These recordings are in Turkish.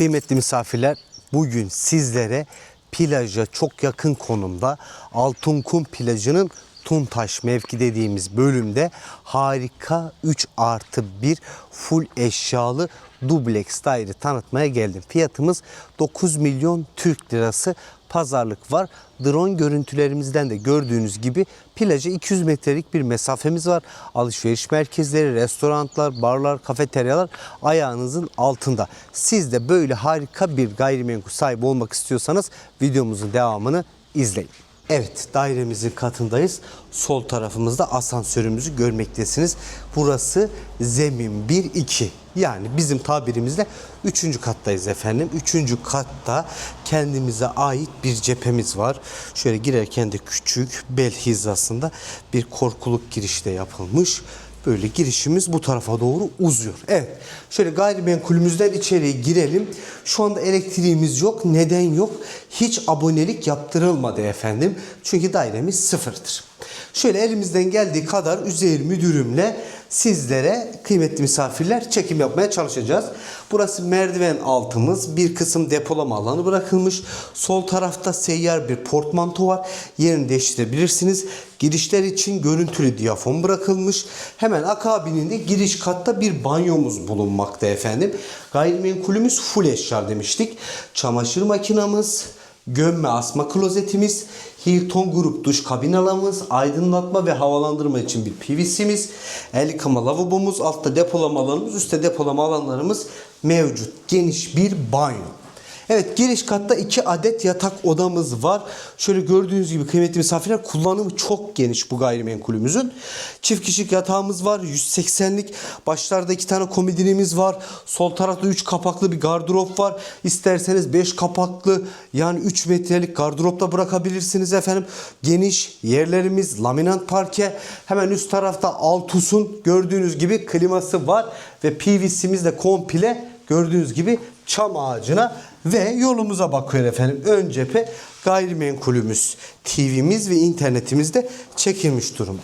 Kıymetli misafirler, bugün sizlere plaja çok yakın konumda Altınkum plajının Tuntaş mevki dediğimiz bölümde harika 3 artı 1 full eşyalı dubleks daire tanıtmaya geldim. Fiyatımız 9 milyon Türk lirası pazarlık var. Drone görüntülerimizden de gördüğünüz gibi plaja 200 metrelik bir mesafemiz var. Alışveriş merkezleri, restoranlar, barlar, kafeteryalar ayağınızın altında. Siz de böyle harika bir gayrimenkul sahibi olmak istiyorsanız videomuzun devamını izleyin. Evet dairemizin katındayız. Sol tarafımızda asansörümüzü görmektesiniz. Burası zemin 1-2. Yani bizim tabirimizle 3. kattayız efendim. 3. katta kendimize ait bir cephemiz var. Şöyle girerken de küçük bel hizasında bir korkuluk girişte yapılmış. Böyle girişimiz bu tarafa doğru uzuyor. Evet. Şöyle gayrimenkulümüzden içeriye girelim. Şu anda elektriğimiz yok. Neden yok? Hiç abonelik yaptırılmadı efendim. Çünkü dairemiz sıfırdır. Şöyle elimizden geldiği kadar Üzeyir müdürümle sizlere kıymetli misafirler çekim yapmaya çalışacağız. Burası merdiven altımız. Bir kısım depolama alanı bırakılmış. Sol tarafta seyyar bir portmanto var. Yerini değiştirebilirsiniz. Girişler için görüntülü diyafon bırakılmış. Hemen akabininde giriş katta bir banyomuz bulunmakta efendim. Gayrimenkulümüz full eşya demiştik. Çamaşır makinamız, gömme asma klozetimiz, Hilton grup duş kabin alanımız, aydınlatma ve havalandırma için bir PVC'miz, el yıkama lavabomuz, altta depolama alanımız, üstte depolama alanlarımız mevcut. Geniş bir banyo. Evet giriş katta iki adet yatak odamız var. Şöyle gördüğünüz gibi kıymetli misafirler kullanımı çok geniş bu gayrimenkulümüzün. Çift kişilik yatağımız var 180'lik. Başlarda iki tane komodinimiz var. Sol tarafta 3 kapaklı bir gardırop var. İsterseniz 5 kapaklı yani 3 metrelik gardırop da bırakabilirsiniz efendim. Geniş yerlerimiz laminat parke. Hemen üst tarafta Altus'un gördüğünüz gibi kliması var. Ve PVC'miz de komple gördüğünüz gibi çam ağacına ve yolumuza bakıyor efendim. Ön cephe gayrimenkulümüz, TV'miz ve internetimiz de çekilmiş durumda.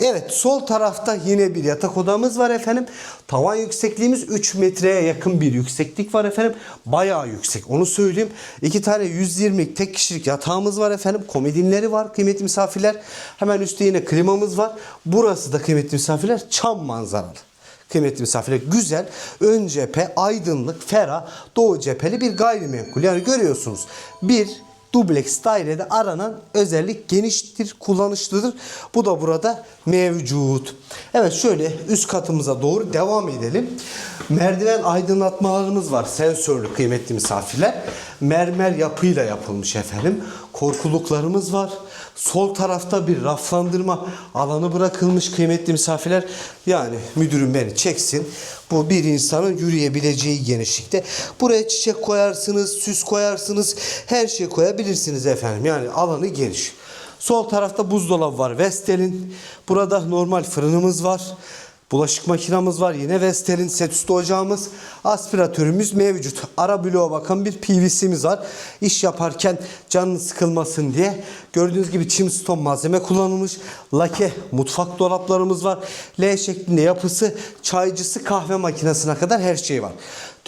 Evet sol tarafta yine bir yatak odamız var efendim. Tavan yüksekliğimiz 3 metreye yakın bir yükseklik var efendim. Bayağı yüksek onu söyleyeyim. İki tane 120'lik tek kişilik yatağımız var efendim. Komodinleri var kıymetli misafirler. Hemen üstte yine klimamız var. Burası da kıymetli misafirler çam manzaralı kıymetli misafirler güzel ön cephe aydınlık ferah doğu cepheli bir gayrimenkul. Yani görüyorsunuz bir dubleks dairede aranan özellik geniştir kullanışlıdır. Bu da burada mevcut. Evet şöyle üst katımıza doğru devam edelim. Merdiven aydınlatmalarımız var sensörlü kıymetli misafirler. Mermer yapıyla yapılmış efendim. Korkuluklarımız var Sol tarafta bir raflandırma alanı bırakılmış kıymetli misafirler. Yani müdürüm beni çeksin. Bu bir insanın yürüyebileceği genişlikte. Buraya çiçek koyarsınız, süs koyarsınız, her şey koyabilirsiniz efendim. Yani alanı geniş. Sol tarafta buzdolabı var Vestel'in. Burada normal fırınımız var. Bulaşık makinamız var. Yine Vestel'in set üstü ocağımız. Aspiratörümüz mevcut. Ara bloğa bakan bir PVC'miz var. İş yaparken canınız sıkılmasın diye. Gördüğünüz gibi çim ston malzeme kullanılmış. Lake mutfak dolaplarımız var. L şeklinde yapısı. Çaycısı kahve makinesine kadar her şey var.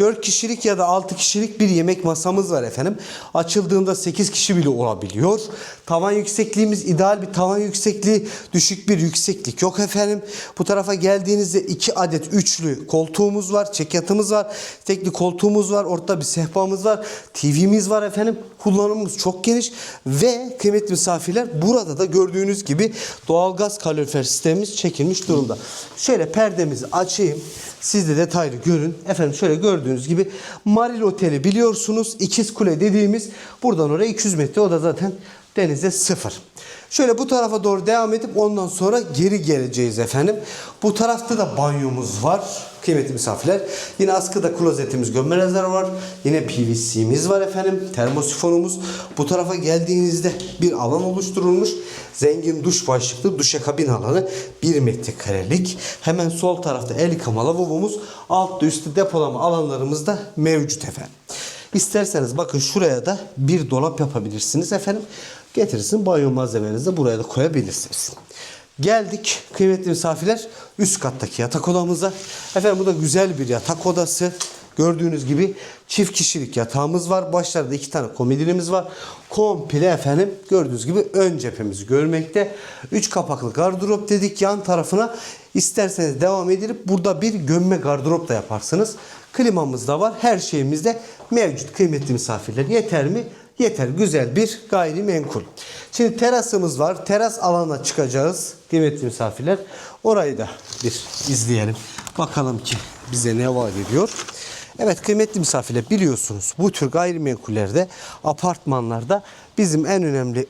4 kişilik ya da 6 kişilik bir yemek masamız var efendim. Açıldığında 8 kişi bile olabiliyor. Tavan yüksekliğimiz ideal bir tavan yüksekliği. Düşük bir yükseklik yok efendim. Bu tarafa geldiğinizde 2 adet üçlü koltuğumuz var. Çekyatımız var. Tekli koltuğumuz var. Ortada bir sehpamız var. TV'miz var efendim. Kullanımımız çok geniş. Ve kıymetli misafirler burada da gördüğünüz gibi doğalgaz kalorifer sistemimiz çekilmiş durumda. Şöyle perdemizi açayım. Siz de detaylı görün. Efendim şöyle gördüğünüz gibi Maril Oteli biliyorsunuz. İkiz Kule dediğimiz buradan oraya 200 metre. O da zaten denize sıfır. Şöyle bu tarafa doğru devam edip ondan sonra geri geleceğiz efendim. Bu tarafta da banyomuz var. Kıymetli misafirler. Yine askıda klozetimiz, gömme rezervi var. Yine PVC'miz var efendim. Termosifonumuz. Bu tarafa geldiğinizde bir alan oluşturulmuş. Zengin duş başlıklı duşakabin alanı 1 metrekarelik. Hemen sol tarafta el yıkama lavabomuz. Altta üstte depolama alanlarımız da mevcut efendim. İsterseniz bakın şuraya da bir dolap yapabilirsiniz efendim. Getirirsin banyo malzemenizi de buraya da koyabilirsiniz. Geldik kıymetli misafirler üst kattaki yatak odamıza. Efendim bu da güzel bir yatak odası. Gördüğünüz gibi çift kişilik yatağımız var. Başlarda iki tane komodinimiz var. Komple efendim gördüğünüz gibi ön cephemizi görmekte. Üç kapaklı gardırop dedik. Yan tarafına isterseniz devam edilip burada bir gömme gardırop da yaparsınız. Klimamız da var. Her şeyimiz de mevcut kıymetli misafirler. Yeter mi? Yeter. Güzel bir gayrimenkul. Şimdi terasımız var. Teras alanına çıkacağız kıymetli misafirler. Orayı da bir izleyelim. Bakalım ki bize ne vaat ediyor. Evet kıymetli misafirler biliyorsunuz bu tür gayrimenkullerde apartmanlarda bizim en önemli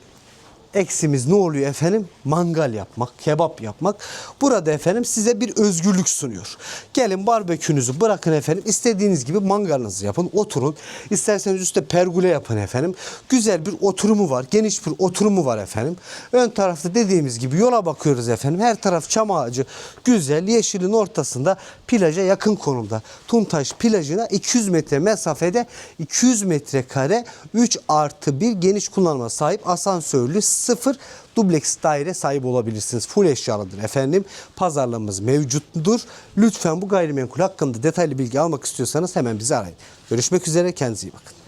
eksimiz ne oluyor efendim? Mangal yapmak, kebap yapmak. Burada efendim size bir özgürlük sunuyor. Gelin barbekünüzü bırakın efendim. istediğiniz gibi mangalınızı yapın, oturun. İsterseniz üstte pergole yapın efendim. Güzel bir oturumu var, geniş bir oturumu var efendim. Ön tarafta dediğimiz gibi yola bakıyoruz efendim. Her taraf çam ağacı, güzel yeşilin ortasında plaja yakın konumda. Tuntaş plajına 200 metre mesafede 200 metrekare 3 artı 1 geniş kullanıma sahip asansörlü sıfır dubleks daire sahip olabilirsiniz. Full eşyalıdır efendim. Pazarlığımız mevcuttur. Lütfen bu gayrimenkul hakkında detaylı bilgi almak istiyorsanız hemen bizi arayın. Görüşmek üzere kendinize iyi bakın.